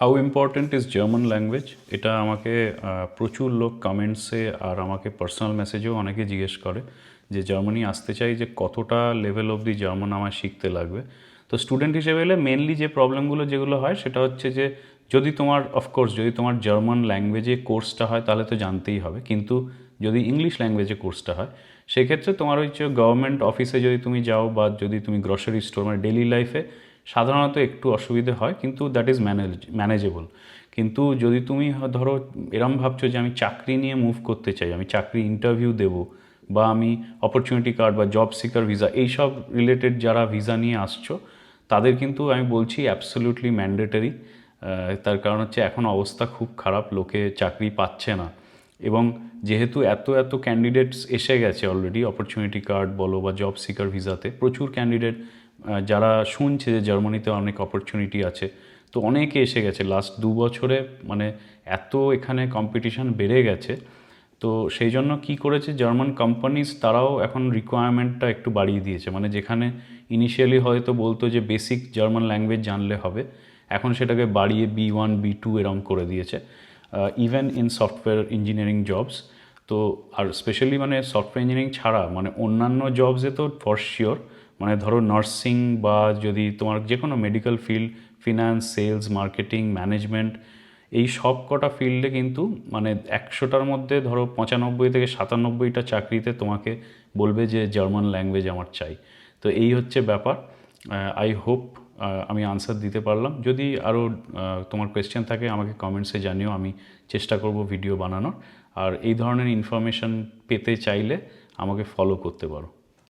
How important is German language এটা আমাকে প্রচুর লোক কমেন্টসে আর আমাকে পার্সোনাল মেসেজেও অনেকে জিজ্ঞেস করে যে জার্মানি আসতে চাই যে কতটা লেভেল অবধি জার্মান আমার শিখতে লাগবে। তো স্টুডেন্ট হিসেবে এলে মেনলি যে প্রবলেমগুলো যেগুলো হয় সেটা হচ্ছে যে যদি তোমার অফকোর্স যদি তোমার জার্মান ল্যাঙ্গুয়েজে কোর্সটা হয় তাহলে তো জানতেই হবে। কিন্তু যদি ইংলিশ ল্যাঙ্গুয়েজে কোর্সটা হয়, সেক্ষেত্রে তোমার হচ্ছে গভর্নমেন্ট অফিসে যদি তুমি যাও বা যদি তুমি গ্রসারি স্টোর মানে ডেলি লাইফে সাধারণত একটু অসুবিধে হয়, কিন্তু দ্যাট ইজ ম্যানেজ ম্যানেজেবল কিন্তু যদি তুমি ধরো এরম ভাবছ যে আমি চাকরি নিয়ে মুভ করতে চাই, আমি চাকরি ইন্টারভিউ দেবো বা আমি অপরচুনিটি কার্ড বা জব সিকার ভিসা এইসব রিলেটেড যারা ভিসা নিয়ে আসছো, তাদের কিন্তু আমি বলছি অ্যাবসলিউটলি ম্যান্ডেটারি তার কারণ হচ্ছে এখন অবস্থা খুব খারাপ, লোকে চাকরি পাচ্ছে না। এবং যেহেতু এত এত ক্যান্ডিডেটস এসে গেছে অলরেডি অপরচুনিটি কার্ড বলো বা জব সিকার ভিসাতে, প্রচুর ক্যান্ডিডেট যারা শুনছে যে জার্মানিতে অনেক অপরচুনিটি আছে, তো অনেকে এসে গেছে। লাস্ট দু বছরে মানে এত এখানে কম্পিটিশন বেড়ে গেছে, তো সেই জন্য কি করেছে, জার্মান কোম্পানিজ তারাও এখন রিকোয়ারমেন্টটা একটু বাড়িয়ে দিয়েছে। মানে যেখানে ইনিশিয়ালি হয়তো বলতো যে বেসিক জার্মান ল্যাঙ্গুয়েজ জানলে হবে, এখন সেটাকে বাড়িয়ে বি ওয়ান বি টু এরম করে দিয়েছে। Even in software engineering jobs তো আর স্পেশালি মানে সফটওয়্যার ইঞ্জিনিয়ারিং ছাড়া মানে অন্যান্য জবসে তো ফর শিওর মানে ধরো নার্সিং বা যদি তোমার যে কোনো medical field finance sales marketing management এই সব কটা ফিল্ডে কিন্তু মানে একশোটার মধ্যে ধরো পঁচানব্বই থেকে সাতানব্বইটা চাকরিতে তোমাকে বলবে যে জার্মান ল্যাঙ্গুয়েজ আমার চাই। তো এই হচ্ছে ব্যাপার। আই হোপ আমি আনসার দিতে পারলাম। যদি আরও তোমার কোয়েশ্চেন থাকে, আমাকে কমেন্টসে জানিও, আমি চেষ্টা করব ভিডিও বানানোর। আর এই ধরনের ইনফরমেশান পেতে চাইলে আমাকে ফলো করতে পারো।